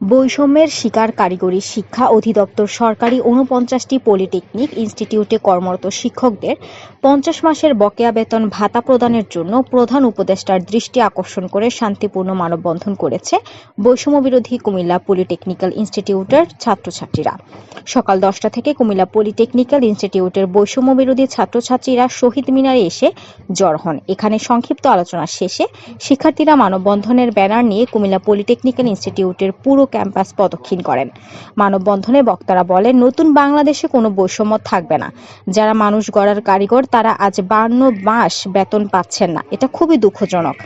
বৈষম্যের শিকার কারিগরি শিক্ষা অধিদপ্তর সরকারি ঊনপঞ্চাশটি পলিটেকনিক ইনস্টিটিউটে কর্মরত শিক্ষকদের পঞ্চাশ মাসের বকেয়া বেতন ভাতা প্রদানের জন্য প্রধান উপদেষ্টার দৃষ্টি আকর্ষণ করে শান্তিপূর্ণ মানববন্ধন করেছে বৈষম্য বিরোধী কুমিল্লা পলিটেকনিক্যাল ইনস্টিটিউটের ছাত্রছাত্রীরা। সকাল দশটা থেকে কুমিল্লা পলিটেকনিক্যাল ইনস্টিটিউটের বৈষম্য বিরোধী ছাত্রছাত্রীরা শহীদ মিনারে এসে জড় হন। এখানে সংক্ষিপ্ত আলোচনা শেষে শিক্ষার্থীরা মানববন্ধনের ব্যানার নিয়ে কুমিল্লা পলিটেকনিক্যাল ইনস্টিটিউটের পুরো ক্যাম্পাস প্রদক্ষিণ করেন। মানববন্ধনে বক্তারা বলেন, নতুন বাংলাদেশে কোনো বৈষম্য থাকবে না। যারা মানুষ গড়ার কারিগর, তারা আজ বান্ন মাস বেতন পাচ্ছেন না। এটা খুবই দুঃখজনক।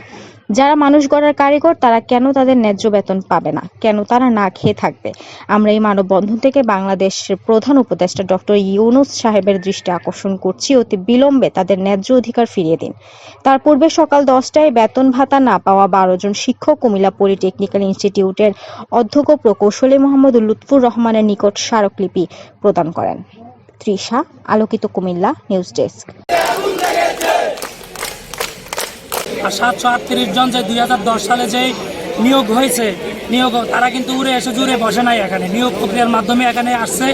যারা মানুষ গড়ার কারিগর, তারা কেন তাদের ন্যায্য বেতন পাবে না? কেন তারা না খেয়ে থাকবে? আমরা এই মানববন্ধন থেকে বাংলাদেশের প্রধান উপদেষ্টা ডক্টর ইউনুস সাহেবের দৃষ্টি আকর্ষণ করছি। অতি বিলম্বে তাদের ন্যায্য অধিকার ফিরিয়ে দিন। তার পূর্বে সকাল দশটায় বেতন ভাতা না পাওয়া বারো জন শিক্ষক কুমিল্লা পলিটেকনিক্যাল ইনস্টিটিউটের অধ্যক্ষ প্রকৌশলী মোহাম্মদ লুৎফুর রহমানের নিকট স্মারকলিপি প্রদান করেন। তৃষা, আলোকিত কুমিল্লা, নিউজ ডেস্ক। আর সাতশো আটত্রিশ জন যে দুই হাজার দশ সালে যে নিয়োগ হয়েছে, নিয়োগ, তারা কিন্তু উড়ে এসে জুড়ে বসে নাই এখানে। নিয়োগ প্রক্রিয়ার মাধ্যমে এখানে আসছে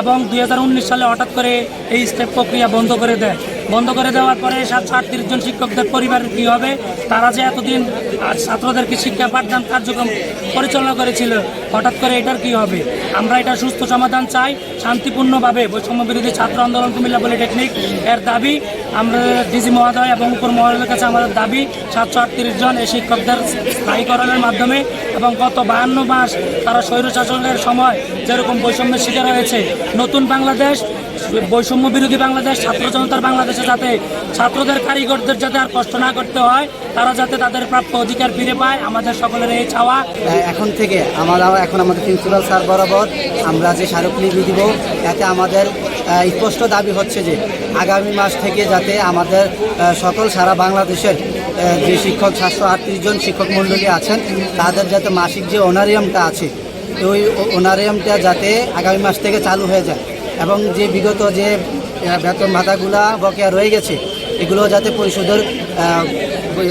এবং দুই হাজার উনিশ সালে হঠাৎ করে এই স্টেপ প্রক্রিয়া বন্ধ করে দেয়। বন্ধ করে দেওয়ার পরে সাতশো আটত্রিশ জন শিক্ষকদের পরিবার কী হবে? তারা যে এতদিন আর ছাত্রদেরকে শিক্ষা পাঠদান কার্যক্রম পরিচালনা করেছিল। হঠাৎ করে এটার কি হবে? আমরা এটা সুস্থ সমাধান চাই, শান্তিপূর্ণভাবে বৈষম্য বিরোধী ছাত্র আন্দোলন কুমিল্লা পলিটেকনিক এর দাবি। আমরা ডিজি মহোদয় এবং উপর মহলের কাছে আমাদের দাবি, সাতশো আটত্রিশ জন এই শিক্ষকদের স্থায়ীকরণের মাধ্যমে এবং গত বাহান্ন মাস তারা স্বৈরশাসনের সময় যেরকম বৈষম্যের শিকার হয়েছে, নতুন বাংলাদেশ বৈষম্য বিরোধী বাংলাদেশ, ছাত্র জনতার বাংলাদেশে যাতে ছাত্রদের, কারিগরদের যাতে আর কষ্ট না করতে হয়, তারা যাতে তাদের প্রাপ্য অধিকার ফিরে পায়, আমাদের সকলের এই চাওয়া। এখন থেকে আমরা এখন আমাদের প্রিন্সিপাল স্যার বরাবর আমরা যে স্মারকলিপি দিব এতে আমাদের স্পষ্ট দাবি হচ্ছে যে আগামী মাস থেকে যাতে আমাদের সকল সারা বাংলাদেশের যে শিক্ষক সাতশো আটত্রিশ জন শিক্ষক মণ্ডলী আছেন, তাদের যাতে মাসিক যে অনারিয়ামটা আছে, ওই অনারিয়ামটা যাতে আগামী মাস থেকে চালু হয়ে যায়। এবং যে বিগত যে বেতন ভাতাগুলা বকেয়া রয়ে গেছে এগুলো যাতে পরিশোধের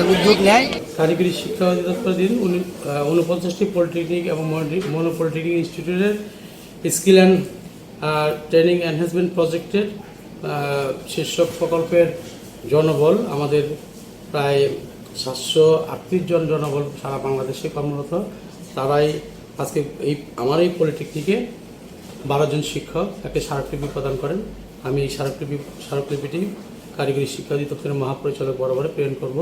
উদ্যোগ নেয়। কারিগরি শিক্ষা অধিদপ্তরাধীন উনি- আহ, ঊনপঞ্চাশটি পলিটেকনিক এবং মনো পলিটেকনিক ইনস্টিটিউটের স্কিল অ্যান্ড ট্রেনিং এনহ্যান্সমেন্ট প্রজেক্টের শীর্ষক প্রকল্পের জনবল আমাদের প্রায় সাতশো আটত্রিশ জন জনবল সারা বাংলাদেশে কর্মরত। তারাই আজকে এই আমার এই পলিটেকনিকে বারো জন শিক্ষক তাকে স্মারকলিপি প্রদান করেন। আমি এই স্মারকলিপি, স্মারকলিপিটি কারিগরি শিক্ষা অধিদপ্তরের মহাপরিচালক বরাবরে প্রেরণ করব।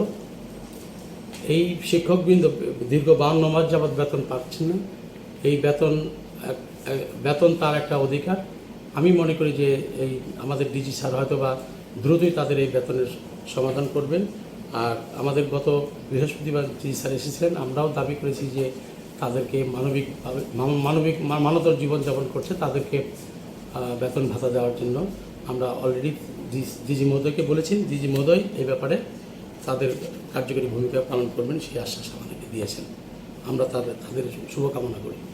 এই শিক্ষকবৃন্দ দীর্ঘ বাউন্ন মাস যাবৎ বেতন পাচ্ছেন না। এই বেতন বেতন তার একটা অধিকার। আমি মনে করি যে এই আমাদের ডিজি স্যার হয়তো বা দ্রুতই তাদের এই বেতনের সমাধান করবেন। আর আমাদের গত বৃহস্পতিবার ডিজি স্যার এসেছিলেন, আমরাও দাবি করেছি যে তাদেরকে মানবিক মানবিক মানবতর জীবনযাপন করছে, তাদেরকে বেতন ভাতা দেওয়ার জন্য। আমরা অলরেডি ডিজি মহোদয়কে বলেছি ডিজি মহোদয় এই ব্যাপারে তাদের কার্যকরী ভূমিকা পালন করবেন সেই আশ্বাস আমাদেরকে দিয়েছেন। আমরা তাদের তাদের শুভকামনা করি।